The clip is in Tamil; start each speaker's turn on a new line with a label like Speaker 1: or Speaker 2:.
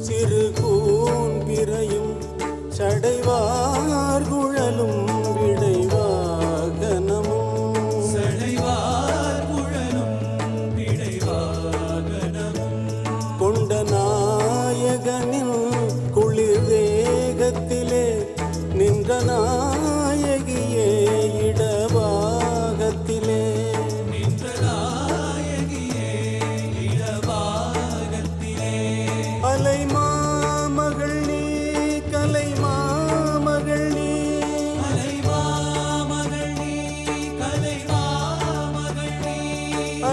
Speaker 1: சிறு கூன் பிறையும் சடைவார் குழலும் விடைவாகனமும்.
Speaker 2: சடைவார் குழலும் விடைவாகனமும்.
Speaker 1: கொண்ட நாயகனின் குளிர் வேகத்திலே நின்றனா